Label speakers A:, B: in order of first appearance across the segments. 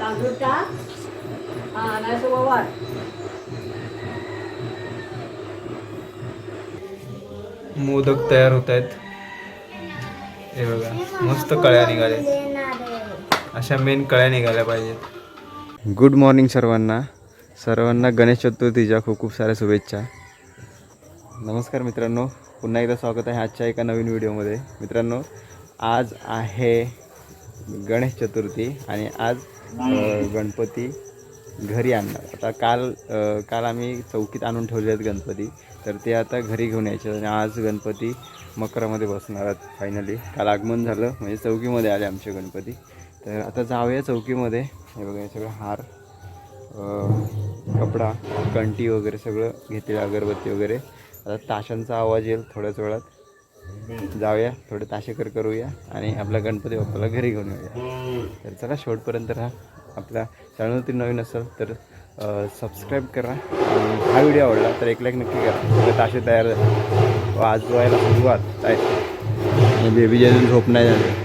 A: तांदूळ टाक हा नाही
B: मोदक तयार होत आहेत. हे बघा मस्त कळ्या निघाले अशा मेन कळ्या निघाल्या पाहिजेत. गुड मॉर्निंग सर्वांना. सर्वांना गणेश चतुर्थीच्या खूप खूप साऱ्या शुभेच्छा. नमस्कार मित्रांनो. पुन्हा एकदा स्वागत आहे आजच्या एका नवीन व्हिडिओमध्ये. मित्रांनो आज आहे गणेश चतुर्थी आणि आज गणपती घरी आणणार. आता काल काल आम्ही चौकीत आणून ठेवले आहेत गणपती. तर ते आता घरी घेऊन यायचे आणि आज गणपती मकरामध्ये बसणार आहेत फायनली काल आगमन झालं म्हणजे चौकीमध्ये आले आमचे गणपती. तर आता जाऊया चौकीमध्ये. हे बघा हे सगळं हार कपडा कंटी वगैरे सगळं घेतलेलं अगरबत्ती वगैरे. आता ताशांचा आवाज येईल थोड्याच वेळात. जाऊया थोडे ताशेकर करूया आणि आपला गणपती बाप्पाला घरी घेऊन येऊया. तर चला शेवटपर्यंत राहा. आपल्या चॅनलवरती नवीन असेल तर सबस्क्राईब करा आणि हा व्हिडिओ आवडला तर एक लाईक नक्की करा. सगळे ताशे तयार झाले. व्हायला सुरुवात. आहे बेबी अजून झोप नाही झाली.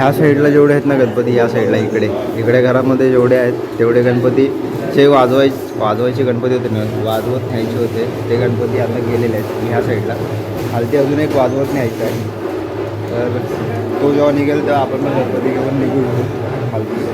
B: ह्या साईडला जेवढे आहेत ना गणपती या साईडला इकडे. इकडे घरामध्ये जेवढे आहेत तेवढे गणपती. जे वाजवाय वाजवायचे गणपती होते ना वाजवत न्यायचे होते ते गणपती आता गेलेले आहेत ह्या साईडला. खालती अजून एक वाजवत न्यायचं आहे. तर तो जेव्हा निघेल तेव्हा आपण मग गणपती घेऊन निघू. खालती.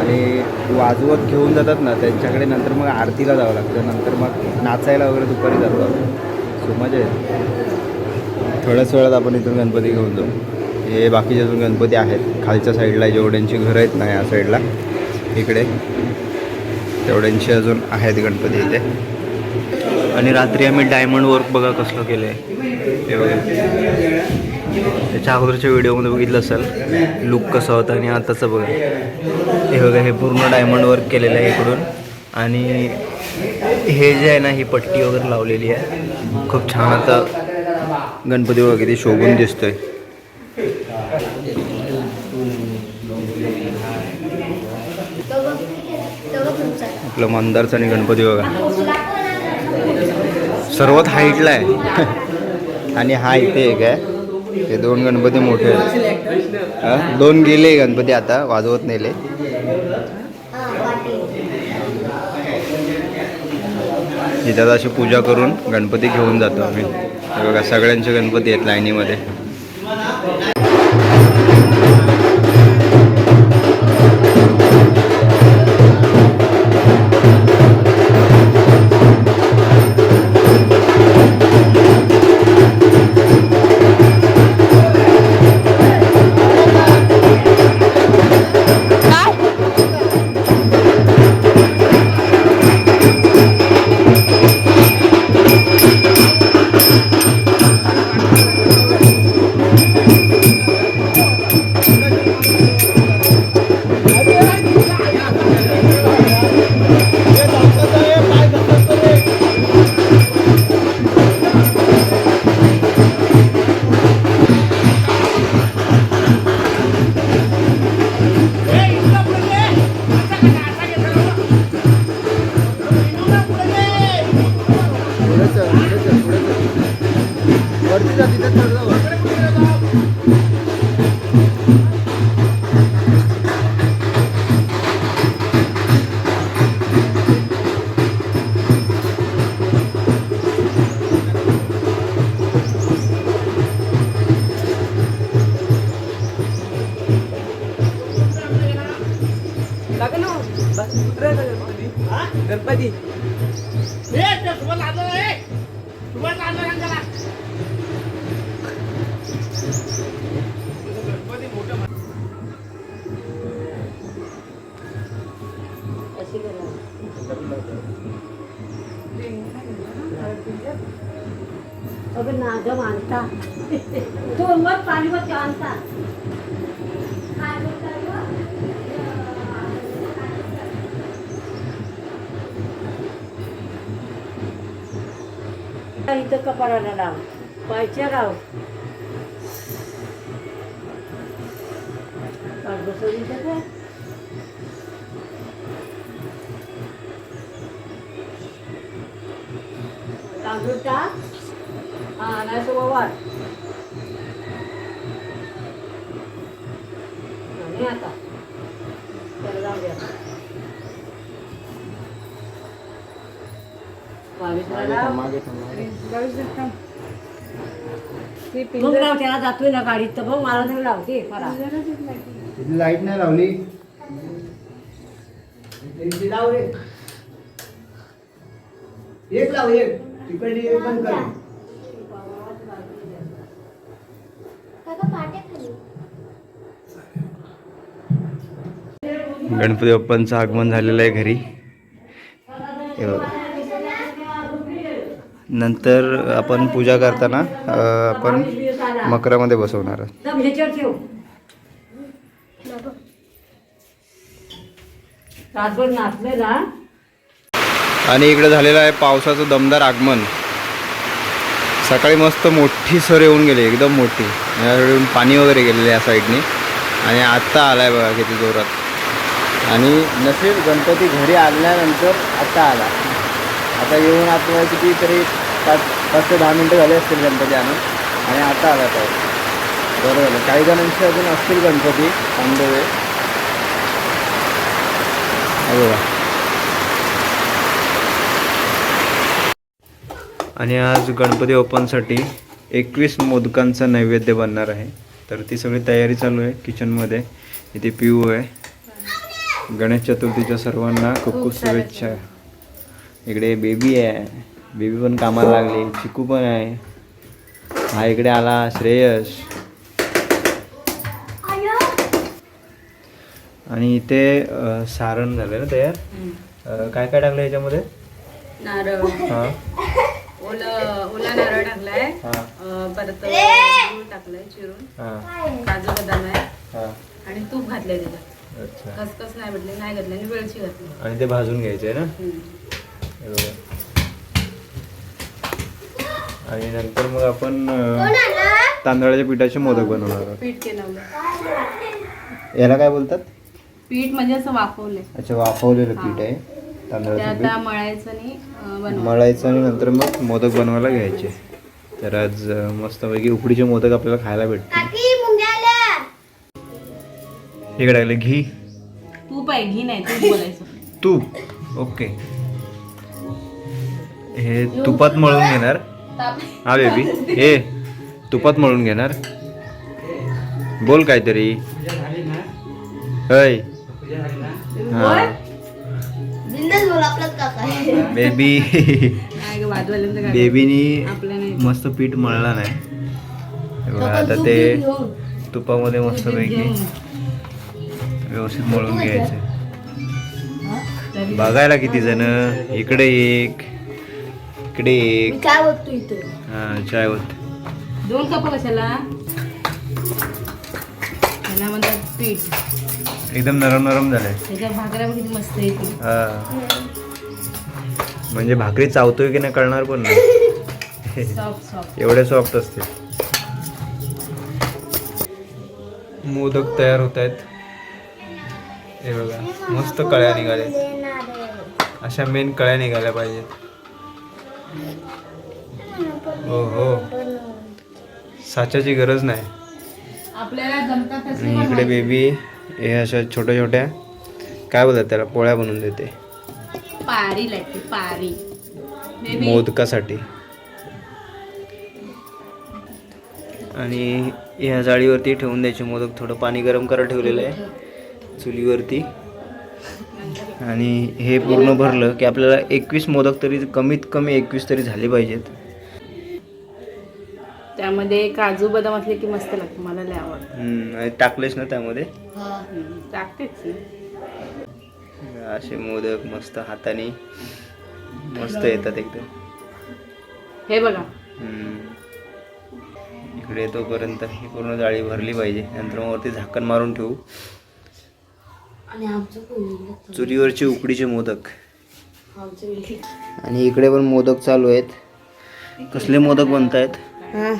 B: आणि वाजवत घेऊन जातात ना त्यांच्याकडे नंतर मग आरतीला जावं लागतं. नंतर मग नाचायला वगैरे दुपारी जातो सो मजा येते. थोड्याच वेळात आपण इथून गणपती घेऊन जाऊ. हे बाकीचे अजून गणपती आहेत. खालच्या साईडला जेवढ्यांची घरं आहेत ना या साईडला इकडे तेवढ्यांची अजून आहेत गणपती इथे. आणि रात्री आम्ही डायमंड वर्क बघा कसलं केलं आहे हे बघा. त्याच्या अगोदरच्या व्हिडिओमध्ये बघितलं असेल. लुक कसा होता आणि आताचं बघा. हे बघा हे पूर्ण डायमंड वर्क केलेलं आहे इकडून. आणि हे जे आहे ना ही पट्टी वगैरे लावलेली आहे. खूप छान आता गणपती वगैरे शोभून दिसतोय. आपलं मंदारचा आणि गणपती बघा. सर्वात हाईटला आहे. आणि हा इथे एक आहे. हे दोन गणपती मोठे आहेत. दोन गेले गणपती आता वाजवत नेले. इथे आता अशी पूजा करून गणपती घेऊन जातो आम्ही. बघा सगळ्यांचे गणपती आहेत लाईनीमध्ये.
A: करा. अगं नागं मानता. तू मग पाणी मग आणता. इथं कपाळाला लाव. पायच्या लाव बसवली तांदूळ टाक. हा नाही सो वाट नाही आता. तर जाऊ आता बावीसला लाव. मग लाव त्याला जातोय ना गाडीत तर मला तरी लावते मला
B: लाइट नाही लावली.
C: लाव रे. एक लाव एक. तिकडे एक बंद कर.
B: गणपती बाप्पांचं आगमन झालेलं आहे घरी. हे बघा. नंतर आपण पूजा करताना आपण मकरामध्ये बसवणार आणि इकडे झालेलं आहे पावसाचं दमदार आगमन. सकाळी मस्त मोठी सर येऊन गेली एकदम मोठी. यावेळी पाणी वगैरे गेलेलं या साईडने. आणि आत्ता आलाय बघा किती जोरात. आणि नसेल गणपती घरी आल्यानंतर आत्ता आला. आता येऊन आपल्याला किती तरी पाच पाच ते दहा मिनटं झाले असतील गणपती आणून. आणि आता आला पाऊस बरं झालं काही जणांचे अजून असतील गणपती ऑन द वे बघा. आणि आज गणपती ओपनसाठी एकवीस मोदकांचं नैवेद्य बनणार आहे. तर ती सगळी तयारी चालू आहे किचनमध्ये. इथे पिऊ आहे. गणेश चतुर्थीच्या सर्वांना खूप खूप शुभेच्छा. इकडे बेबी आहे. बेबी पण कामाला लागली चिकू पण आहे. हा इकडे आला श्रेयस. आणि इथे सारण झालं ना तयार? काय काय टाकलं याच्यामध्ये?
D: नारळ.
B: हां.
D: ओलं ओला नारळ टाकलाय. अं, परत गूळ टाकलाय चिरून. काजू बदाम आहे. आणि तूप घातलंय त्याच्यात.
B: अच्छा.
D: खसखस नाही म्हटले नाही घातलं आणि वेलची घातली.
B: आणि ते भाजून घ्यायचे आहे ना. आणि नंतर मग आपण तांदळाच्या पिठाचे मोदक बनवणार आहोत.
D: पीठ केलं.
B: याला काय बोलतात?
D: पीठ म्हणजे असं वाफवलंय
B: अच्छा वाफवलेलं
D: हां.
B: पीठ आहे
D: ते
B: तांदळाचं पीठ
D: मळायचं आणि
B: मळायचं नंतर मग मोदक बनवायला घ्यायचे. तर आज मस्तपैकी उकडीचे मोदक आपल्याला खायला भेटतील. इकडे घी.
D: तूप आहे घी नाही तूप बोलायचं.
B: तूप ओके. हे तुपात मळून घेणार. हा बेबी हे तुपात मळून घेणार. बोल काहीतरी. हय. हा. बेबी बेबीनी मस्त पीठ मळला नाही हे आता ते तुपामध्ये मस्तपैकी व्यवस्थित मळून घ्यायचे. बघायला किती जण. इकडे एक. इकडे एक
E: काय बघतो इथे?
B: हा चाय होत
D: दोन कप कशाला? म्हणतात पीठ.
B: एकदम नरम नरम झालंय.
D: त्याच्या भाकऱ्या पण किती मस्त येते
B: हा. म्हणजे भाकरी चावतोय की नाही कळणार पण नाही.
D: सॉफ्ट सॉफ्ट
B: एवढे सॉफ्ट असते. मोदक तयार होत आहेत. हे बघा मस्त कळ्या निघाल्या. अशा मेन कळ्या निघाल्या पाहिजेत. हो हो. साच्याची गरज नाही. आणि इकडे बेबी हे अशा छोट्या छोट्या काय बोलतात त्याला पोळ्या बनवून देते.
D: पारी लागते पारी.
B: मोदकासाठी. आणि ह्या जाळीवरती ठेवून द्यायचे मोदक. थोडं पाणी गरम करत ठेवलेलं आहे. चुलीवरती. आणि हे पूर्ण भरलं की आपल्याला एकवीस मोदक तरी कमीत कमी एकवीस तरी झाले पाहिजेत.
D: त्यामध्ये काजू बदाम असले की मस्त लागतं मला लय आवडतं.
B: टाकलेच ना त्यामध्ये?
D: टाकतेच.
B: असे मोदक मस्त हाताने मस्त येतात एकदम.
D: हे बघा.
B: इकडे तोपर्यंत ही पूर्ण जाळी भरली पाहिजे नंतर मग वरती झाकण मारून ठेवू.
A: आणि आमचं कोणी
B: चुलीवरचे उकडीचे मोदक. आणि इकडे पण मोदक चालू आहेत. कसले मोदक बनतायत?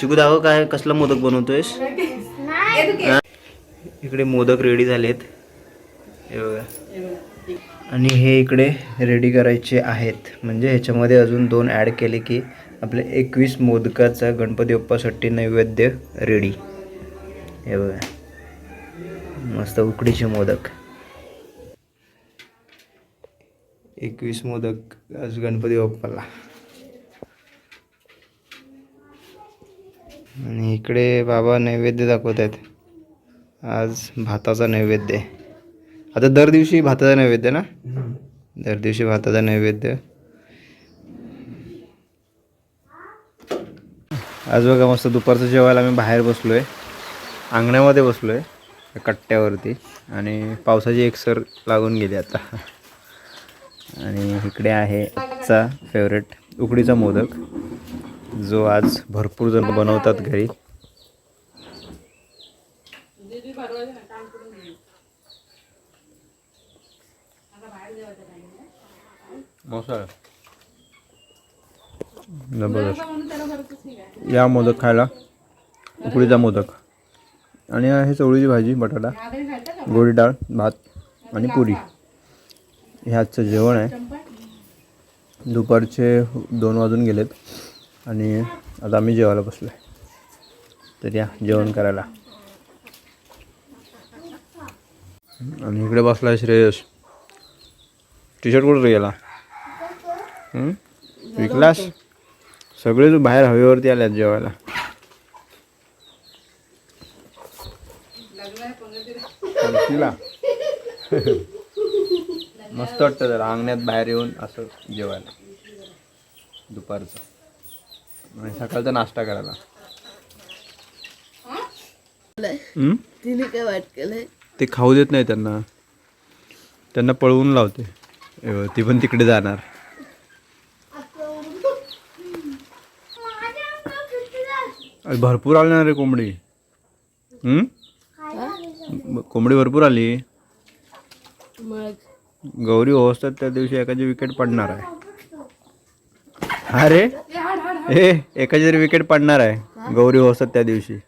B: चिकू दाव काय कसला मोदक बनवतोयस? हा? इकडे मोदक रेडी झालेत. हे बघा. आणि हे इकडे रेडी करायचे आहेत. म्हणजे ह्याच्यामध्ये अजून दोन ॲड केले की आपले एकवीस मोदकाचा गणपती बाप्पासाठी नैवेद्य रेडी हे बघा. मस्त उकडीचे मोदक. एकवीस मोदक आज गणपती बाप्पाला. आणि इकडे बाबा नैवेद्य दाखवत आहेत आज भाताचा नैवेद्य आहे. आता दर दिवशी भाताचा नैवेद्य ना? दर दिवशी भाताचा नैवेद्य. आज बघा मस्त दुपारचं जेवायला आम्ही बाहेर बसलो आहे अंगणामध्ये बसलो आहे कट्ट्यावरती. आणि पावसाची एकसर लागून गेली आता. आणि इकडे आहे आजचा फेवरेट उकडीचा मोदक जो आज भरपूर जण बनवतात घरी. जबरदस्त. या मोदक खायला उकडीचा मोदक. आणि आहे चवळीची भाजी बटाटा गोडी डाळ भात आणि पुरी. हे आजचं जेवण आहे. दुपारचे दोन वाजून गेलेत आणि आता आम्ही जेवायला बसलो आहे तर या जेवण करायला. आणि इकडे बसला आहे श्रेयस. टी शर्ट कुठं गेला? विकलास? सगळे बाहेर हवेवरती आल्यात जेवायला. मस्त वाटतं जरा. अंगण्यात बाहेर येऊन असं जेवायला. दुपारचं. आणि सकाळचा नाश्ता करायला. हं?
A: तिने काय वाट केलंय?
B: ते खाऊ देत नाही त्यांना. त्यांना पळवून लावते. ती पण तिकडे जाणार. अरे भरपूर आली ना रे कोंबडी. हं? ब- कोंबडी भरपूर आली.
A: मग?
B: गौरी होस्तात त्या दिवशी एखादी विकेट पडणार आहे. अरे? हे एखादी जरी विकेट पडणार आहे गौरी होस्तात त्या दिवशी.